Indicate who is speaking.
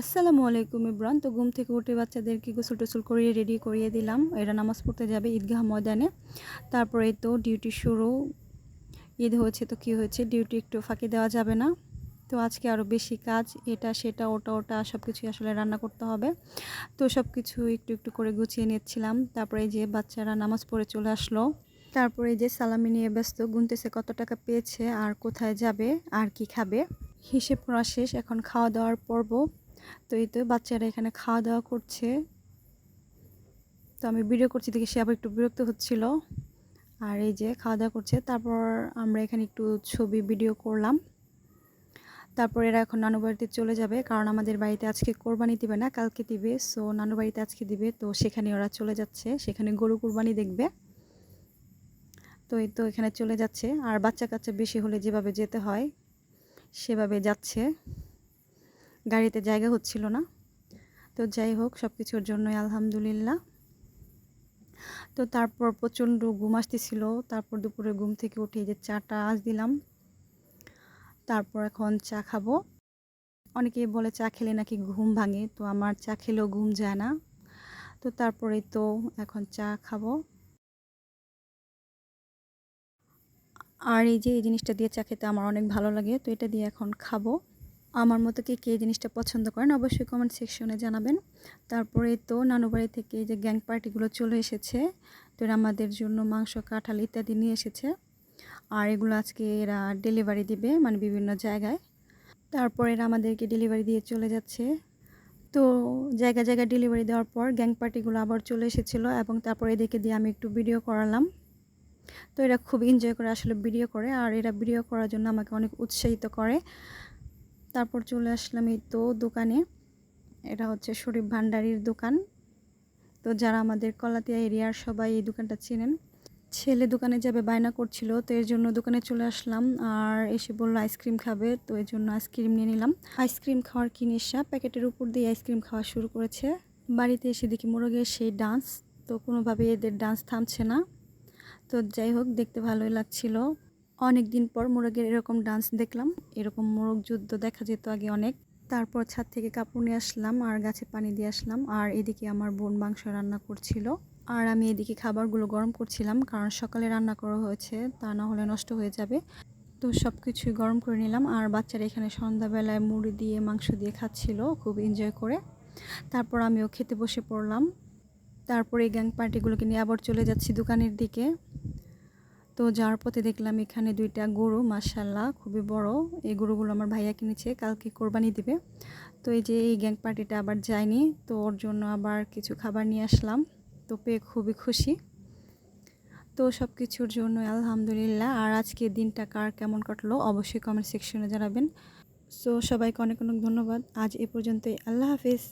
Speaker 1: আসসালামু আলাইকুম ইব্রান তো ঘুম থেকে উঠে বাচ্চাদেরকে গোসল টোসল করিয়ে রেডি করিয়ে দিলাম। এরা নামাজ পড়তে যাবে ঈদগাহ ময়দানে। তারপরে তো ডিউটি শুরু। ঈদ হয়েছে তো কী হয়েছে? ডিউটি একটু ফাঁকি দেওয়া যাবে না। তো আজকে আরও বেশি কাজ। এটা, সেটা, ওটা ওটা সব কিছুই আসলে রান্না করতে হবে। তো সব কিছু একটু একটু করে গুছিয়ে নিচ্ছিলাম। তারপরে যে বাচ্চারা নামাজ পড়ে চলে আসলো। তারপরে যে সালামি নিয়ে ব্যস্ত, গুনতেছে কত টাকা পেয়েছে, আর কোথায় যাবে, আর কি খাবে। হিসেব করা শেষ। এখন খাওয়া দাওয়ার পর্ব। তো এই তো বাচ্চারা এখানে খাওয়া দাওয়া করছে। তো আমি ভিডিও করছি দেখে সে আবার একটু বিরক্ত হচ্ছিল। আর এই যে খাওয়া দাওয়া করছে, তারপর আমরা এখানে একটু ছবি ভিডিও করলাম। তারপর এরা এখন নানু বাড়িতে চলে যাবে, কারণ আমাদের বাড়িতে আজকে কোরবানি দিবে না, কালকে দিবে। সো নানু বাড়িতে আজকে দিবে, তো সেখানে ওরা চলে যাচ্ছে, সেখানে গরু কোরবানি দেখবে। তো এই তো এখানে চলে যাচ্ছে, আর বাচ্চা কাচ্চা বেশি হলে যেভাবে যেতে হয়, সেভাবে যাচ্ছে। গাড়িতে জায়গা হচ্ছিল না। তো যাই হোক সব কিছুর জন্যই আলহামদুলিল্লাহ। তো তারপর প্রচণ্ড ঘুম আসতেছিল। তারপর দুপুরে ঘুম থেকে উঠে যে চাটা আজ দিলাম। তারপর এখন চা খাব। অনেকেই বলে চা খেলে নাকি ঘুম ভাঙে, তো আমার চা খেলেও ঘুম যায় না। তো তারপরে তো এখন চা খাব। আর এই যে এই জিনিসটা দিয়ে চা খেতে আমার অনেক ভালো লাগে, তো এটা দিয়ে এখন খাব। আমার মতো কে কে জিনিসটা পছন্দ করেন, অবশ্যই কমেন্ট সেকশনে জানাবেন। তারপরে তো নানুবাড়ি থেকে যে গ্যাং পার্টিগুলো চলে এসেছে, তো এরা আমাদের জন্য মাংস, কাঁঠাল ইত্যাদি নিয়ে এসেছে। আর এগুলো আজকে এরা ডেলিভারি দিবে মানে বিভিন্ন জায়গায়। তারপর এরা আমাদেরকে ডেলিভারি দিয়ে চলে যাচ্ছে। তো জায়গা জায়গায় ডেলিভারি দেওয়ার পর গ্যাং পার্টিগুলো আবার চলে এসেছিল এবং তারপর এদেরকে দিয়ে আমি একটু ভিডিও করালাম। তো এরা খুব এনজয় করে আসলে ভিডিও করে, আর এরা ভিডিও করার জন্য আমাকে অনেক উৎসাহিত করে। তারপর চলে আসলাম এই তো দোকানে। এটা হচ্ছে শরীফ ভান্ডারির দোকান। তো যারা আমাদের কলাতিয়া এরিয়ার সবাই এই দোকানটা চেনেন, ছেলে দোকানে যাবে, বায়না করছিল, তো এর জন্য দোকানে চলে আসলাম। আর এসে বলল আইসক্রিম খাবে, তো এর জন্য আইসক্রিম নিয়ে নিলাম। আইসক্রিম খাওয়ার কি নেশা? প্যাকেটের উপর দিয়ে আইসক্রিম খাওয়া শুরু করেছে। বাড়িতে এসে দেখি মোরগের সেই ডান্স, তো কোনোভাবে এদের ডান্স থামছে না। তো যাই হোক, দেখতে ভালোই লাগছিল। অনেক দিন পর মোরগের এরকম ডান্স দেখলাম। এরকম মোরগ যুদ্ধ দেখা যেত আগে অনেক। তারপর ছাদ থেকে কাপড় নিয়ে আসলাম আর গাছে পানি দিয়ে আসলাম। আর এদিকে আমার বোন মাংস রান্না করছিল। আর আমি এদিকে খাবারগুলো গরম করছিলাম কারণ সকালে রান্না করা হয়েছে, তা না হলে নষ্ট হয়ে যাবে। তো সব কিছুই গরম করে নিলাম আর বাচ্চারা এখানে সন্ধ্যাবেলায় মুড়ি দিয়ে, মাংস দিয়ে খাচ্ছিল খুব এনজয় করে। তারপর আমিও খেতে বসে পড়লাম। তারপরে এই গ্যাং পার্টিগুলোকে নিয়ে আবার চলে যাচ্ছি দোকানের দিকে। তো যাওয়ার পথে দেখলাম এখানে দুইটা গরু মাসাল্লাহ খুবই বড়। এই গরুগুলো আমার ভাইয়া কিনেছে, কালকে কোরবানি দিবে। তো এই যে এই গ্যাং পার্টিটা আবার যায়নি, তো ওর জন্য আবার কিছু খাবার নিয়ে আসলাম। তো পেয়ে খুবই খুশি। তো সব কিছুর জন্য আলহামদুলিল্লাহ। আর আজকে দিনটা কার কেমন কাটলো অবশ্যই কমেন্ট সেকশনে জানাবেন। সো সবাইকে অনেক অনেক ধন্যবাদ। আজ এ পর্যন্তই। আল্লাহ হাফিজ।